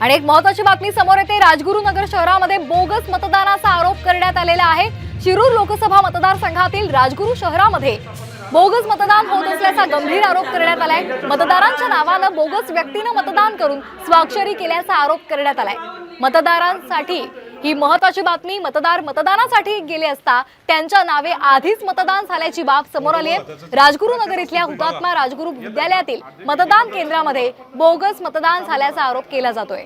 आणि एक महत्वाची बातमी समोर येते. राजगुरुनगर शहरामध्ये बोगस मतदानाचा आरोप करण्यात आलेला आहे. शिरूर लोकसभा मतदारसंघातील राजगुरू शहरामध्ये बोगस मतदान होत असल्याचा गंभीर आरोप करण्यात आलाय. मतदारांच्या नावानं बोगस व्यक्तीनं मतदान करून स्वाक्षरी केल्याचा आरोप करण्यात आलाय. मतदारांसाठी ही महत्वाची बातमी मतदार मतदानासाठी गेले असता त्यांच्या नावे आधीच मतदान झाल्याची बाब समोर आली आहे. राजगुरुनगर इथल्या हुतात्मा राजगुरू विद्यालयातील मतदान केंद्रामध्ये बोगस मतदान झाल्याचा आरोप केला जातोय.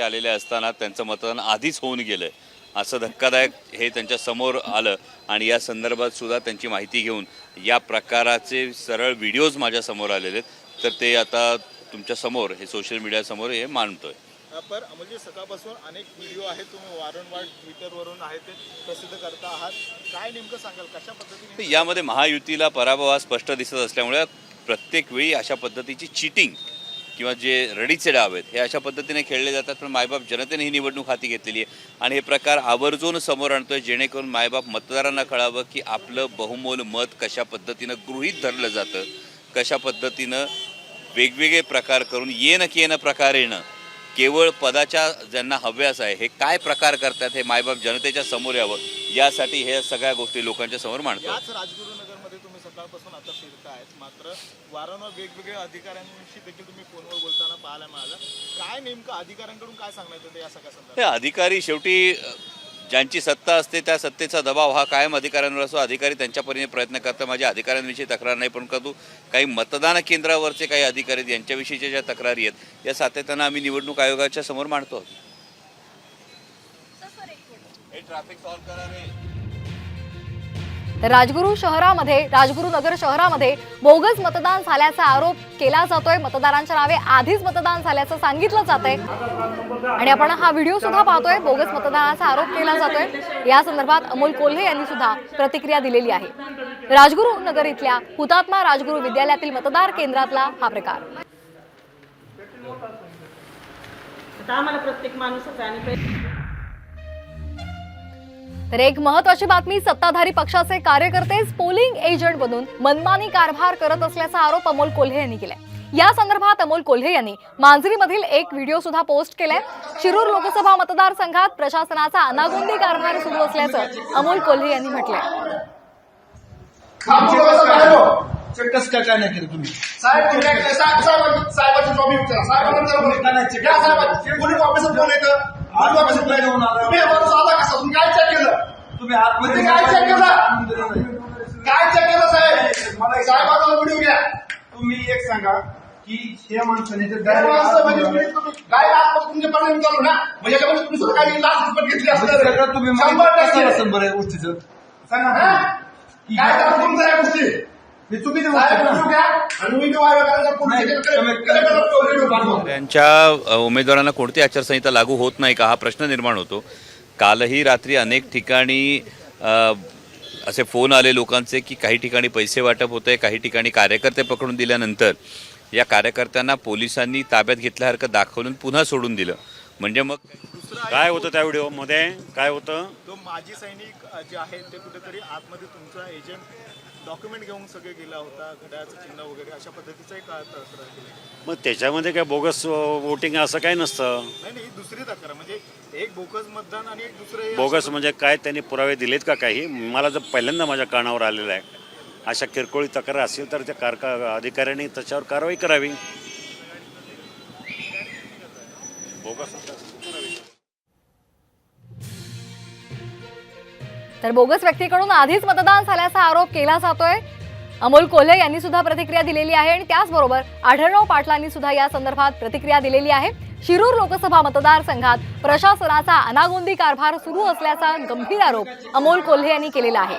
आलेले असताना त्यांचं मतदान आधीच होऊन गेलंय. असं धक्कादायक हे त्यांच्यासमोर आलं आणि या संदर्भात सुद्धा त्यांची माहिती घेऊन या प्रकाराचे सरळ व्हिडिओज माझ्यासमोर आलेले आहेत. तर ते आता तुमच्यासमोर हे सोशल मीडिया समोर हे मांडतोय. पर म्हणजे सकाळपासून अनेक व्हिडिओ आहेत तुम्ही वारंवार ट्विटरवरून आहे ते प्रसिद्ध करता आहात. काय नेमकं सांगाल? कशा पद्धतीने यामध्ये महायुतीला पराभव हा स्पष्ट दिसत असल्यामुळे प्रत्येक वेळी अशा पद्धतीची चिटिंग किंवा जे रडीचे डाव आहेत हे अशा पद्धतीने खेळले जातात पण मायबाप जनतेने ही निवडणूक हाती घेतलेली आहे. आणि हे प्रकार आवर्जून समोर आणतोय जेणेकरून मायबाप मतदारांना कळावं की आपलं बहुमोल मत कशा पद्धतीनं गृहीत धरलं जातं कशा पद्धतीनं वेगवेगळे प्रकार करून येणं की येणं प्रकार येणं केवळ पदाच्या ज्यांना हव्यास आहे हे काय प्रकार करतात हे मायबाप जनतेच्या समोर यावं यासाठी हे सगळ्या गोष्टी लोकांच्या समोर मांडतात. सकाळपासून आता फिरतायत मात्र वारंवार वेगवेगळ्या अधिकाऱ्यांशी देखील तुम्ही फोनवर बोलताना पाहायला मिळालं. काय नेमकं अधिकाऱ्यांकडून काय सांगण्यात येतं या सगळ्या संदर्भात? हे अधिकारी शेवटी अ, ज्यांची सत्ता असते त्या सत्तेचा दबाव हा कायम अधिकाऱ्यांवर असतो. अधिकारी त्यांच्या परीने प्रयत्न करतात. माझ्या अधिकाऱ्यांविषयी तक्रार नाही पण परंतु काही मतदान केंद्रावरचे काही अधिकारी आहेत यांच्याविषयीच्या ज्या तक्रारी आहेत या सातत्यानं आम्ही निवडणूक आयोगाच्या समोर मांडतो. हे ट्रॅफिक सॉल्व्ह करा रे. तर राजगुरू शहरामध्ये राजगुरू नगर शहरामध्ये बोगस मतदान झाल्याचा आरोप केला जातोय. मतदारांच्या नावे आधीच मतदान झाल्याचं सांगितलं जात आहे आणि आपण हा व्हिडिओ सुद्धा पाहतोय. बोगस मतदानाचा आरोप केला जातोय. या संदर्भात अमोल कोल्हे यांनी सुद्धा प्रतिक्रिया दिलेली आहे. राजगुरू नगर इथल्या हुतात्मा राजगुरू विद्यालयातील मतदार केंद्रातला हा प्रकार. आता आम्हाला प्रत्येक माणूसच आहे आणि तर एक महत्वाची बातमी सत्ताधारी पक्षाचे कार्यकर्तेच पोलिंग एजंट बनून मनमानी कारभार करत असल्याचा आरोप अमोल कोल्हे यांनी केलाय. या संदर्भात अमोल कोल्हे यांनी मांजरीमधील एक व्हिडिओ सुद्धा पोस्ट केलाय. शिरूर लोकसभा मतदारसंघात प्रशासनाचा अनागोंदी कारभार सुरू असल्याचं अमोल कोल्हे यांनी म्हटलंय. कसं काय काय नाही केलं तुम्ही? साहेब साहेबाची जॉब विचारा साहेबांना येतं पोलीस ऑफिसर फोन येतं. तुम्ही माणूस आला कसा तुम्ही काय चेक केलं? तुम्ही आतमध्ये तुम्ही काय चेक केलं? काय चेक केलं साहेब? मला साहेबाचा व्हिडिओ घ्या. तुम्ही एक सांगा की हे माणसाने काय माणसं म्हणजे तुमच्या परिणाम चालू ना? म्हणजे याच्यामध्ये तुम्ही सुद्धा काही लाच रुपये घेतली असणार तुम्ही शंभर टक्के. कसं बरं गोष्टीचं सांगा काय करा तुमचं या गोष्टी त्यांच्या उमेदवारांना कोणती आचारसंहिता लागू होत नाही का? हा प्रश्न निर्माण होतो. कालही रात्री अनेक ठिकाणी असे फोन आले लोकांचे की काही ठिकाणी पैसे वाटप होते काही ठिकाणी कार्यकर्ते पकडून दिल्यानंतर या कार्यकर्त्यांना पोलिसांनी ताब्यात घेतल्यासारखं दाखवून पुन्हा सोडून दिलं. म्हणजे मग काय होतं त्या व्हिडिओमध्ये? काय होतं? तो माजी सैनिक जे आहेत ते कुठेतरी आतमध्ये तुमचा एजंट डॉक्युमेंट घेऊन सगळे गेला होता घड्याळाचं चिन्ह वगैरे अशा पद्धतीचा एक तक्रार केली? मग त्याच्यामध्ये काय बोगस वोटिंग असं काही नसतं? नाही नाही ही दुसरी तक्रार म्हणजे एक बोकस मतदान आणि एक दुसरे बोगस म्हणजे काय त्यांनी पुरावे दिलेत का काही? मला जर पहिल्यांदा माझ्या कानावर आलेलं आहे अशा किरकोळी तक्रार असेल तर त्या कारका अधिकाऱ्यांनी त्याच्यावर कारवाई करावी. बोगस तर बोगस व्यक्तीकडून आधीच मतदान झाल्याचा आरोप केला जातोय. अमोल कोल्हे यांनी सुद्धा प्रतिक्रिया दिलेली आहे आणि त्याचबरोबर आढळराव पाटलांनी सुद्धा या संदर्भात प्रतिक्रिया दिलेली आहे. शिरूर लोकसभा मतदारसंघात प्रशासनाचा अनागोंदी कारभार सुरू असल्याचा गंभीर आरोप अमोल कोल्हे यांनी केलेला आहे.